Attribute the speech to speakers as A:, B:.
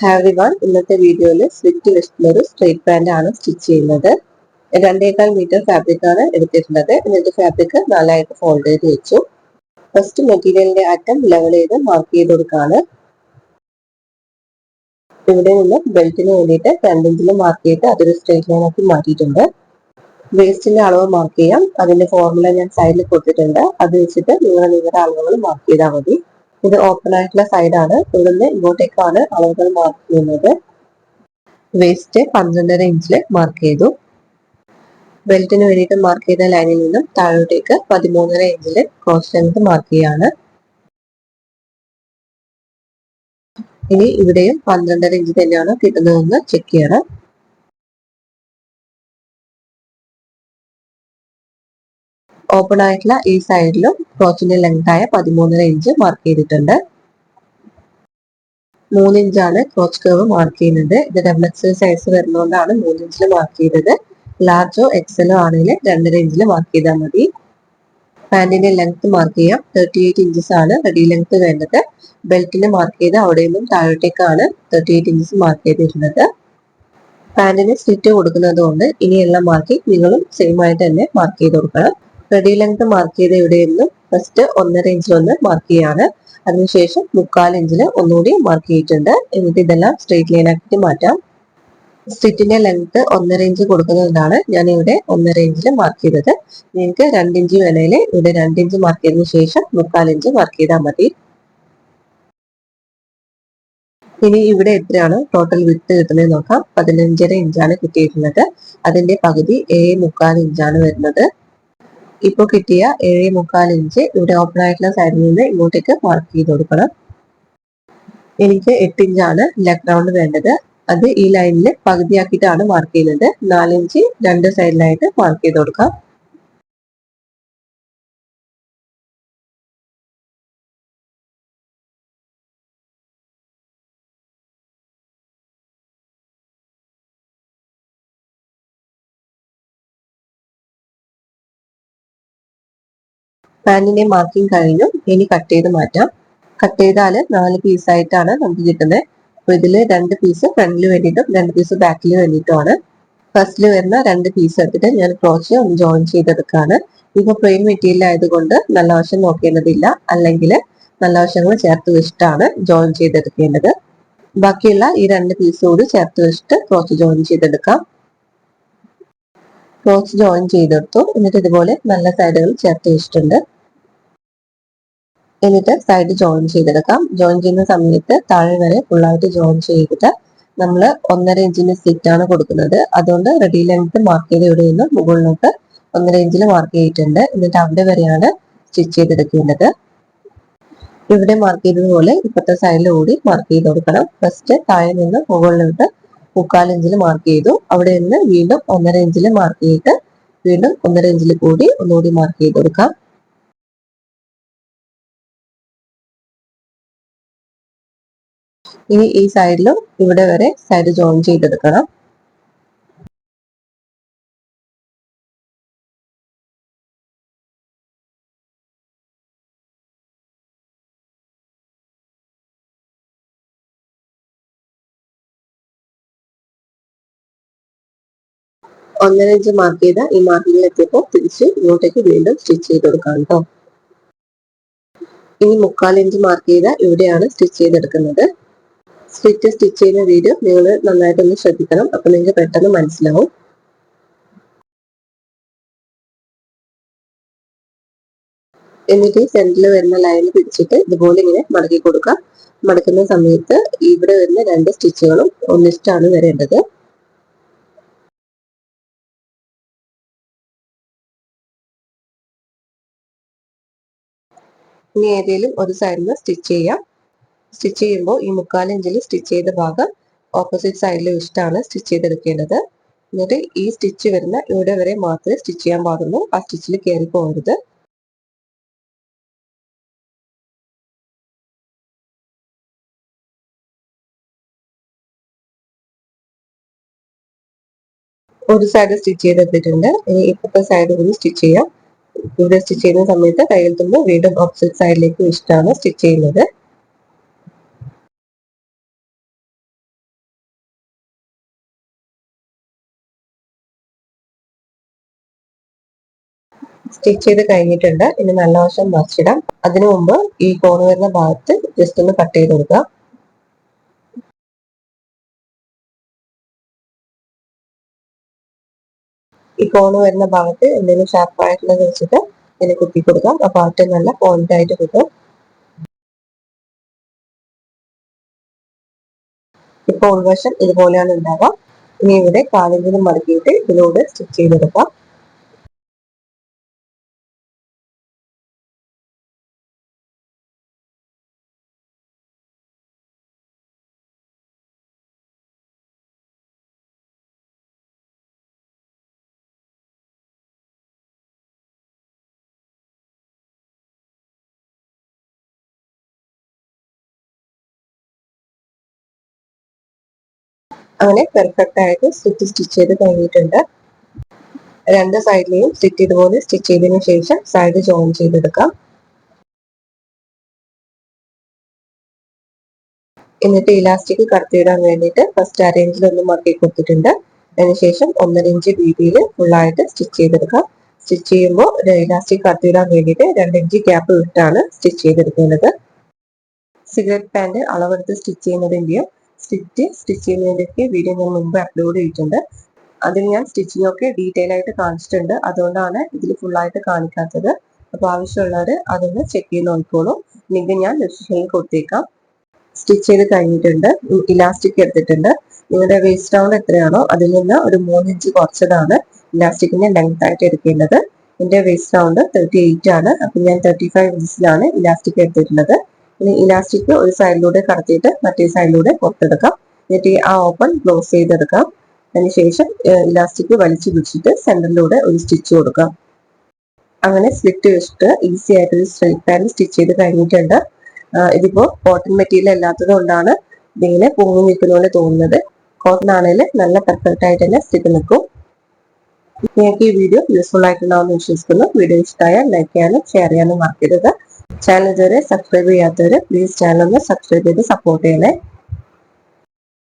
A: Harvey one ഇന്നത്തെ വീഡിയോയിൽ സ്വിറ്റ് വെസ്റ്റിൽ ഒരു സ്ട്രേറ്റ് പാന്റ് ആണ് സ്റ്റിച്ച് ചെയ്യുന്നത്. രണ്ടേകാൽ മീറ്റർ ഫാബ്രിക് ആണ് എടുത്തിട്ടുള്ളത്. എന്നിട്ട് ഫാബ്രിക് നാലായിട്ട് ഫോൾഡ് ചെയ്ത് വെച്ചു. ഫസ്റ്റ് മെറ്റീരിയലിന്റെ അറ്റം ലെവൽ ചെയ്ത് മാർക്ക് ചെയ്ത് കൊടുക്കാണ്. ഇവിടെ നിന്ന് ബെൽറ്റിന് വേണ്ടിയിട്ട് രണ്ടിഞ്ചിൽ മാർക്ക് ചെയ്ത് അതൊരു സ്ട്രേറ്റ് ലൈൻ ആക്കി മാറ്റിയിട്ടുണ്ട്. വേസ്റ്റിന്റെ അളവ് മാർക്ക് ചെയ്യാം. അതിന്റെ ഫോർമുല ഞാൻ സൈഡിൽ കൊടുത്തിട്ടുണ്ട്. അത് വെച്ചിട്ട് നിങ്ങൾ നിങ്ങളുടെ അളവുകൾ മാർക്ക് ചെയ്താൽ മതി. ഇത് ഓപ്പൺ ആയിട്ടുള്ള സൈഡാണ് ഇവിടുന്ന് ഇങ്ങോട്ടേക്കാണ് അളവുകൾ മാർക്ക് ചെയ്യുന്നത്. വേസ്റ്റ് പന്ത്രണ്ടര ഇഞ്ചിൽ മാർക്ക് ചെയ്തു. ബെൽറ്റിന് വേണ്ടിയിട്ട് മാർക്ക് ചെയ്ത ലൈനിൽ നിന്നും താഴോട്ടേക്ക് പതിമൂന്നര ഇഞ്ചിൽ ക്രോസ് ലെങ്ത് മാർക്ക് ചെയ്യാണ്. ഇനി ഇവിടെയും പന്ത്രണ്ടര ഇഞ്ച് തന്നെയാണ് കിട്ടുന്നതെന്ന് ചെക്ക് ചെയ്യണം. ഓപ്പൺ ആയിട്ടുള്ള ഈ സൈഡിലും ക്രോച്ചിന്റെ ലെങ്ത് ആയ പതിമൂന്നര ഇഞ്ച് മാർക്ക് ചെയ്തിട്ടുണ്ട്. മൂന്ന് ഇഞ്ചാണ് ക്രോച്ച് കർവ് മാർക്ക് ചെയ്യുന്നത്. ഇത് ഡബിൾ എക്സൽ സൈസ് വരുന്നതുകൊണ്ടാണ് മൂന്ന് ഇഞ്ചിൽ മാർക്ക് ചെയ്തത്. ലാർജോ എക്സലോ ആണെങ്കിൽ രണ്ടര ഇഞ്ചിൽ മാർക്ക് ചെയ്താൽ മതി. പാന്റിന്റെ ലെങ്ത് മാർക്ക് ചെയ്യാം. തേർട്ടി എയ്റ്റ് ഇഞ്ചസ് ആണ് റെഡി ലെങ്ത് വേണ്ടത്. ബെൽറ്റിന് മാർക്ക് ചെയ്ത് അവിടെ നിന്നും താഴോട്ടേക്കാണ് തേർട്ടി എയ്റ്റ് ഇഞ്ചസ് മാർക്ക് ചെയ്തിരുന്നത്. പാന്റിന് സ്റ്റിറ്റ് കൊടുക്കുന്നത് കൊണ്ട് ഇനിയുള്ള മാർക്കിംഗ് നിങ്ങളും സെയിം ആയിട്ട് തന്നെ മാർക്ക് ചെയ്ത് കൊടുക്കണം. റെഡി ലെങ്ത് മാർക്ക് ചെയ്ത ഇവിടെ നിന്നും ഫസ്റ്റ് ഒന്നര ഇഞ്ചിൽ ഒന്ന് മാർക്ക് ചെയ്യാണ്. അതിനുശേഷം മുക്കാൽ ഇഞ്ചിൽ ഒന്നുകൂടി മാർക്ക് ചെയ്തിട്ടുണ്ട്. എന്നിട്ട് ഇതെല്ലാം സ്ട്രെയിറ്റ് ലൈൻ മാറ്റാം. സ്റ്റിറ്റിന്റെ ലെങ്ത് ഒന്നര ഇഞ്ച് കൊടുക്കുന്നതുകൊണ്ടാണ് ഞാൻ ഇവിടെ ഒന്നര ഇഞ്ചിൽ മാർക്ക് ചെയ്തത്. നിങ്ങൾക്ക് രണ്ട് ഇഞ്ച് വേണേൽ ഇവിടെ രണ്ട് ഇഞ്ച് മാർക്ക് ചെയ്തതിനു ശേഷം മുക്കാൽ ഇഞ്ച് മാർക്ക് ചെയ്താൽ മതി. ഇനി ഇവിടെ എത്രയാണ് ടോട്ടൽ വിട്ട് കിട്ടുന്നത് നോക്കാം. പതിനഞ്ചര ഇഞ്ചാണ് കിട്ടിയിട്ടുള്ളത് അതിന്റെ പകുതി ഏഴ് മുക്കാൽ ഇഞ്ചാണ് വരുന്നത്. ഇപ്പോൾ കിട്ടിയ ഏഴ് മുക്കാൽ ഇഞ്ച് ഇവിടെ ഓപ്പൺ ആയിട്ടുള്ള സൈഡിൽ നിന്ന് ഇങ്ങോട്ടേക്ക് മാർക്ക് ചെയ്ത് കൊടുക്കണം. എനിക്ക് എട്ട് ഇഞ്ചാണ് ലെഗ് റൗണ്ട് വേണ്ടത്. അത് ഈ ലൈനിൽ പകുതിയാക്കിയിട്ടാണ് മാർക്ക് ചെയ്യുന്നത്. നാലിഞ്ച് രണ്ട് സൈഡിലായിട്ട് മാർക്ക് ചെയ്ത് കൊടുക്കാം. പാന്റിന്റെ മാർക്കിംഗ് കഴിഞ്ഞു. ഇനി കട്ട് ചെയ്ത് മാറ്റാം. കട്ട് ചെയ്താൽ നാല് പീസായിട്ടാണ് നമുക്ക് കിട്ടുന്നത് അപ്പൊ ഇതിൽ രണ്ട് പീസ് ഫ്രണ്ടിൽ വേണ്ടിയിട്ടും രണ്ട് പീസ് ബാക്കിൽ വേണ്ടിയിട്ടുമാണ്. ഫസ്റ്റിൽ വരുന്ന രണ്ട് പീസ് എടുത്തിട്ട് ഞാൻ ക്രോച്ച് ഒന്ന് ജോയിൻ ചെയ്തെടുക്കാണ്. ഇപ്പൊ പ്ലെയിൻ മെറ്റീരിയൽ ആയതുകൊണ്ട് നല്ല വശം നോക്കേണ്ടതില്ല. അല്ലെങ്കിൽ നല്ല വശങ്ങൾ ചേർത്ത് വെച്ചിട്ടാണ് ജോയിൻ ചെയ്തെടുക്കേണ്ടത്. ബാക്കിയുള്ള ഈ രണ്ട് പീസ് കൂടി ചേർത്ത് വെച്ചിട്ട് ക്രോച്ച് ജോയിൻ ചെയ്തെടുക്കാം. ക്രോച്ച് ജോയിൻ ചെയ്തെടുത്തു. എന്നിട്ട് ഇതുപോലെ നല്ല സൈഡുകൾ ചേർത്ത് വെച്ചിട്ടുണ്ട്. എന്നിട്ട് സൈഡ് ജോയിൻ ചെയ്തെടുക്കാം. ജോയിൻ ചെയ്യുന്ന സമയത്ത് താഴെ വരെ ഫുള്ളായിട്ട് ജോയിൻ ചെയ്തിട്ട് നമ്മൾ ഒന്നര ഇഞ്ചിന്റെ സ്ലിറ്റ് ആണ് കൊടുക്കുന്നത്. അതുകൊണ്ട് റെഡി ലെങ്ത് മാർക്ക് ചെയ്ത് ഇവിടെ നിന്ന് മുകളിലോട്ട് ഒന്നര ഇഞ്ചിൽ മാർക്ക് ചെയ്തിട്ടുണ്ട്. എന്നിട്ട് അവിടെ വരെയാണ് സ്റ്റിച്ച് ചെയ്തെടുക്കേണ്ടത്. ഇവിടെ മാർക്ക് ചെയ്തതുപോലെ ഇപ്പത്തെ സൈഡിൽ കൂടി മാർക്ക് ചെയ്ത് കൊടുക്കണം. ഫസ്റ്റ് താഴെ നിന്ന് മുകളിലോട്ട് മുക്കാൽ ഇഞ്ചിൽ മാർക്ക് ചെയ്തു. അവിടെ നിന്ന് വീണ്ടും ഒന്നര ഇഞ്ചിൽ മാർക്ക് ചെയ്തിട്ട് വീണ്ടും ഒന്നര ഇഞ്ചിൽ കൂടി ഒന്നുകൂടി മാർക്ക് ചെയ്ത് കൊടുക്കാം. ഇനി ഈ സൈഡിലും ഇവിടെ വരെ സൈഡ് ജോയിൻ ചെയ്തെടുക്കണം. ഒന്നര ഇഞ്ച് മാർക്ക് ചെയ്ത ഈ മാർക്കിങ്ങിൽ എത്തിയപ്പോൾ തിരിച്ച് ഇങ്ങോട്ടേക്ക് വീണ്ടും സ്റ്റിച്ച് ചെയ്ത് കൊടുക്കാം കേട്ടോ ഇനി മുക്കാൽ ഇഞ്ച് മാർക്ക് ചെയ്ത ഇവിടെയാണ് സ്റ്റിച്ച് ചെയ്തെടുക്കുന്നത്. സ്റ്റിച്ച് സ്റ്റിച്ച് ചെയ്യുന്ന വീഡിയോ നിങ്ങൾ നന്നായിട്ടൊന്ന് ശ്രദ്ധിക്കണം. അപ്പൊ നിങ്ങൾക്ക് പെട്ടെന്ന് മനസ്സിലാവും. എന്നിട്ട് സെന്ററിൽ വരുന്ന ലൈനിൽ പിടിച്ചിട്ട് ഇതുപോലെ ഇങ്ങനെ മടക്കി കൊടുക്കുക. മടക്കുന്ന സമയത്ത് ഇവിടെ വരുന്ന രണ്ട് സ്റ്റിച്ചുകളും ഒന്നിച്ചാണ് വരേണ്ടത്. ഇനി ഏതെങ്കിലും ഒരു സൈഡിൽ സ്റ്റിച്ച് ചെയ്യാം. സ്റ്റിച്ച് ചെയ്യുമ്പോൾ ഈ മുക്കാൽ ഇഞ്ചിൽ സ്റ്റിച്ച് ചെയ്ത ഭാഗം ഓപ്പോസിറ്റ് സൈഡിൽ വെച്ചിട്ടാണ് സ്റ്റിച്ച് ചെയ്തെടുക്കേണ്ടത്. എന്നിട്ട് ഈ സ്റ്റിച്ച് വരുന്ന ഇവിടെ വരെ മാത്രമേ സ്റ്റിച്ച് ചെയ്യാൻ പാടുള്ളൂ. ആ സ്റ്റിച്ചിൽ കയറി പോകരുത്. ഒരു സൈഡ് സ്റ്റിച്ച് ചെയ്തെടുത്തിട്ടുണ്ട്. ഇനി ഇപ്പോഴത്തെ സൈഡ് കൂടി സ്റ്റിച്ച് ചെയ്യാം. ഇവിടെ സ്റ്റിച്ച് ചെയ്യുന്ന സമയത്ത് കയ്യിൽ തുമ്പ് വീണ്ടും ഓപ്പോസിറ്റ് സൈഡിലേക്ക് വെച്ചിട്ടാണ് സ്റ്റിച്ച് ചെയ്യുന്നത്. സ്റ്റിച്ച് ചെയ്ത് കഴിഞ്ഞിട്ടുണ്ട്. ഇനി നല്ല വശം മറിച്ചിടാം. അതിനു മുമ്പ് ഈ കോണ് വരുന്ന ഭാഗത്ത് ജസ്റ്റ് ഒന്ന് കട്ട് ചെയ്ത് കൊടുക്കുക. ഈ കോണ് വരുന്ന ഭാഗത്ത് എന്തെങ്കിലും ഷാർപ്പായിട്ടുള്ളത് വെച്ചിട്ട് ഇതിനെ കുത്തി കൊടുക്കാം. അപ്പൊ ഭാഗത്ത് നല്ല പോയിന്റ് ആയിട്ട് കിട്ടും. ഇപ്പൊ ഉൾവശം ഇതുപോലെയാണ് ഉണ്ടാവുക. ഇനി ഇവിടെ കാലിഞ്ചിന് മടക്കിയിട്ട് ഇതിലൂടെ സ്റ്റിച്ച് ചെയ്തെടുക്കാം. അങ്ങനെ പെർഫെക്റ്റ് ആയിട്ട് സ്റ്റിച്ച് സ്റ്റിച്ച് ചെയ്ത് കഴിഞ്ഞിട്ടുണ്ട് രണ്ട് സൈഡിലെയും സ്റ്റിച്ച് ഇതുപോലെ സ്റ്റിച്ച് ചെയ്തതിനു ശേഷം സൈഡ് ജോയിൻ ചെയ്തെടുക്കാം. എന്നിട്ട് ഇലാസ്റ്റിക് കടത്തിയിടാൻ വേണ്ടിയിട്ട് ഫസ്റ്റ് അരേഞ്ചിൽ ഒന്ന് മറക്കി കൊടുത്തിട്ടുണ്ട്. അതിനുശേഷം ഒന്നര ഇഞ്ച് വീതിയിൽ ഫുള്ളായിട്ട് സ്റ്റിച്ച് ചെയ്തെടുക്കാം. സ്റ്റിച്ച് ചെയ്യുമ്പോൾ ഇലാസ്റ്റിക് കടത്തിയിടാൻ വേണ്ടിയിട്ട് രണ്ട് ഇഞ്ച് ഗ്യാപ്പ് വിട്ടാണ് സ്റ്റിച്ച് ചെയ്തെടുക്കേണ്ടത്. സിഗരറ്റ് പാന്റ് അളവെടുത്ത് സ്റ്റിച്ച് ചെയ്യുന്നതിന്റെയും സ്റ്റിച്ച് സ്റ്റിച്ച് ചെയ്യുന്നതിന്റെയൊക്കെ വീഡിയോ ഞാൻ മുമ്പ് അപ്ലോഡ് ചെയ്തിട്ടുണ്ട്. അതിൽ ഞാൻ സ്റ്റിച്ചിങ് ഒക്കെ ഡീറ്റെയിൽ ആയിട്ട് കാണിച്ചിട്ടുണ്ട്. അതുകൊണ്ടാണ് ഇതിൽ ഫുള്ളായിട്ട് കാണിക്കാത്തത്. അപ്പോൾ ആവശ്യമുള്ളവർ അതൊന്ന് ചെക്ക് ചെയ്ത് നോക്കിക്കോളൂ. ലിങ്ക് ഞാൻ ഡിസ്ക്രിപ്ഷനിൽ കൊടുത്തേക്കാം. സ്റ്റിച്ച് ചെയ്ത് കഴിഞ്ഞിട്ടുണ്ട്. ഇലാസ്റ്റിക് എടുത്തിട്ടുണ്ട്. നിങ്ങളുടെ വേസ്റ്റ് റൗണ്ട് എത്രയാണോ അതിൽ നിന്ന് ഒരു മൂന്നിഞ്ച് കുറച്ചതാണ് ഇലാസ്റ്റിക്കിന്റെ ലെങ്ത് ആയിട്ട് എടുക്കേണ്ടത്. എന്റെ വേസ്റ്റ് റൗണ്ട് തേർട്ടി എയ്റ്റ് ആണ്. അപ്പൊ ഞാൻ തേർട്ടി ഫൈവ് ഇഞ്ചിലാണ് ഇലാസ്റ്റിക് എടുത്തിട്ടുള്ളത്. ഇനി ഇലാസ്റ്റിക് ഒരു സൈഡിലൂടെ കടത്തിയിട്ട് മറ്റേ സൈഡിലൂടെ പുറത്തെടുക്കാം. എന്നിട്ട് ആ ഓപ്പൺ ക്ലോസ് ചെയ്തെടുക്കാം. അതിനുശേഷം ഇലാസ്റ്റിക് വലിച്ചു പിടിച്ചിട്ട് സെന്ററിലൂടെ ഒരു സ്റ്റിച്ച് കൊടുക്കാം. അങ്ങനെ സ്ലിറ്റ് വെച്ചിട്ട് ഈസി ആയിട്ട് സ്ട്രൈറ്റ് പാന്റ് സ്റ്റിച്ച് ചെയ്ത് കഴിഞ്ഞിട്ടുണ്ട്. ഇതിപ്പോ കോട്ടൺ മെറ്റീരിയൽ അല്ലാത്തത് കൊണ്ടാണ് ഇതിങ്ങനെ പൊങ്ങി നിൽക്കുന്നതുകൊണ്ട് തോന്നുന്നത്. കോട്ടൺ ആണെങ്കിൽ നല്ല പെർഫെക്റ്റ് ആയിട്ട് തന്നെ സ്റ്റിച്ച് നിൽക്കും. നിങ്ങൾക്ക് ഈ വീഡിയോ യൂസ്ഫുൾ ആയിട്ടുണ്ടാവുമെന്ന് വിശ്വസിക്കുന്നു. വീഡിയോ ഇഷ്ടമായാൽ ലൈക്ക് ചെയ്യാനും ഷെയർ ചെയ്യാനും മറക്കരുത്. ചാനൽ ഇതുവരെ സബ്സ്ക്രൈബ് ചെയ്യാത്തവർ പ്ലീസ് ചാനൽ ഒന്ന് സബ്സ്ക്രൈബ് ചെയ്ത് സപ്പോർട്ട് ചെയ്യണേ.